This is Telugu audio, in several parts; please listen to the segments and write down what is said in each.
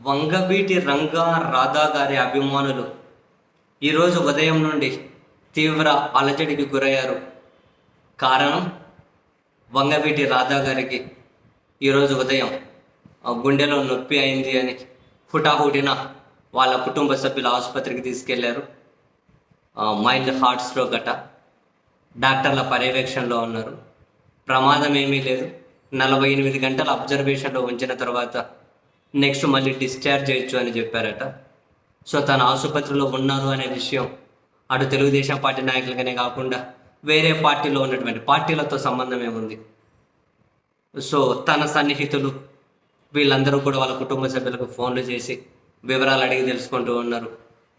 వంగవీటి రంగా రాధా గారి అభిమానులు ఈరోజు ఉదయం నుండి తీవ్ర అలజడికి గురయ్యారు. కారణం వంగవీటి రాధా గారికి ఈరోజు ఉదయం గుండెలో నొప్పి అయింది అని హుటాహుటిన వాళ్ళ కుటుంబ సభ్యులు ఆసుపత్రికి తీసుకెళ్ళారు. మైల్డ్ హార్ట్ స్ట్రోక్ అట. డాక్టర్ల పర్యవేక్షణలో ఉన్నారు. ప్రమాదం ఏమీ లేదు. నలభై ఎనిమిది గంటల అబ్జర్వేషన్లో ఉంచిన తర్వాత నెక్స్ట్ మళ్ళీ డిశ్చార్జ్ చేయొచ్చు అని చెప్పారట. సో తన ఆసుపత్రిలో ఉన్నారు అనే విషయం అటు తెలుగుదేశం పార్టీ నాయకులకనే కాకుండా వేరే పార్టీలో ఉన్నటువంటి పార్టీలతో సంబంధం ఏముంది? సో తన సన్నిహితులు వీళ్ళందరూ కూడా వాళ్ళ కుటుంబ సభ్యులకు ఫోన్లు చేసి వివరాలు అడిగి తెలుసుకుంటూ ఉన్నారు.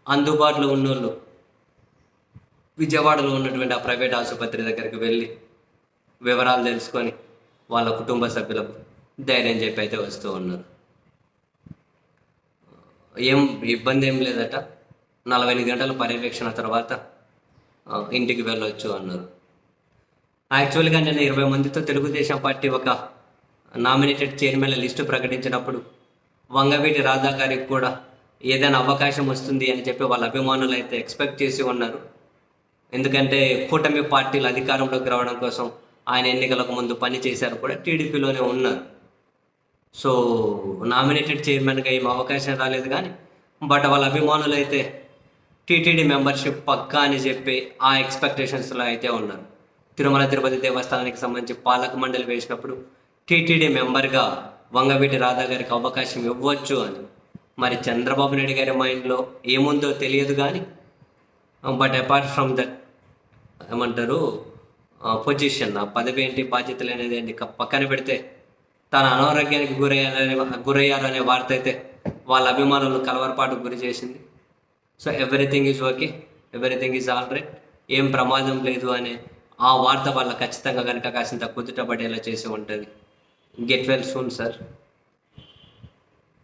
అందుబాటులో ఉన్నోళ్ళు విజయవాడలో ఉన్నటువంటి ఆ ప్రైవేట్ ఆసుపత్రి దగ్గరికి వెళ్ళి వివరాలు తెలుసుకొని వాళ్ళ కుటుంబ సభ్యులకు ధైర్యం చెప్పి అయితే వస్తూ ఉన్నారు. ఏం ఇబ్బంది ఏం లేదట. నలభై ఎనిమిది గంటల పర్యవేక్షణ తర్వాత ఇంటికి వెళ్ళొచ్చు అన్నారు. యాక్చువల్గా నేను ఇరవై మందితో తెలుగుదేశం పార్టీ ఒక నామినేటెడ్ చైర్మన్ల లిస్టు ప్రకటించినప్పుడు వంగవీటి రాధా గారికి కూడా ఏదైనా అవకాశం వస్తుంది అని చెప్పి వాళ్ళ అభిమానులు అయితే ఎక్స్పెక్ట్ చేసి ఉన్నారు. ఎందుకంటే కూటమి పార్టీలు అధికారంలోకి రావడం కోసం ఆయన ఎన్నికలకు ముందు పని చేశారు కూడా టీడీపీలోనే ఉన్నారు. సో నామినేటెడ్ చైర్మన్గా ఏం అవకాశం రాలేదు కానీ బట్ వాళ్ళ అభిమానులు అయితే టీటీడీ మెంబర్షిప్ పక్కా అని చెప్పి ఆ ఎక్స్పెక్టేషన్స్లో అయితే ఉన్నారు. తిరుమల తిరుపతి దేవస్థానానికి సంబంధించి పాలక మండలి వేసినప్పుడు టీటీడీ మెంబర్గా వంగవీటి రాధా గారికి అవకాశం ఇవ్వచ్చు అని. మరి చంద్రబాబు నాయుడు గారి మైండ్లో ఏముందో తెలియదు కానీ బట్ అపార్ట్ ఫ్రమ్ దట్ ఏమంటారు పొజిషన్ ఆ పదవి ఏంటి బాధ్యతలు అనేది పక్కన పెడితే తన అనారోగ్యానికి గురయ్యారనే గురయ్యారనే వార్త అయితే వాళ్ళ అభిమానులు కలవరపాటు గురి చేసింది. So everything is okay everything is all right. ఏం ప్రమాదం లేదు అనే ఆ వార్త వాళ్ళ ఖచ్చితంగా కనుక కాసింత కుదుటపడేలా చేసి ఉంటుంది. Get well soon sir.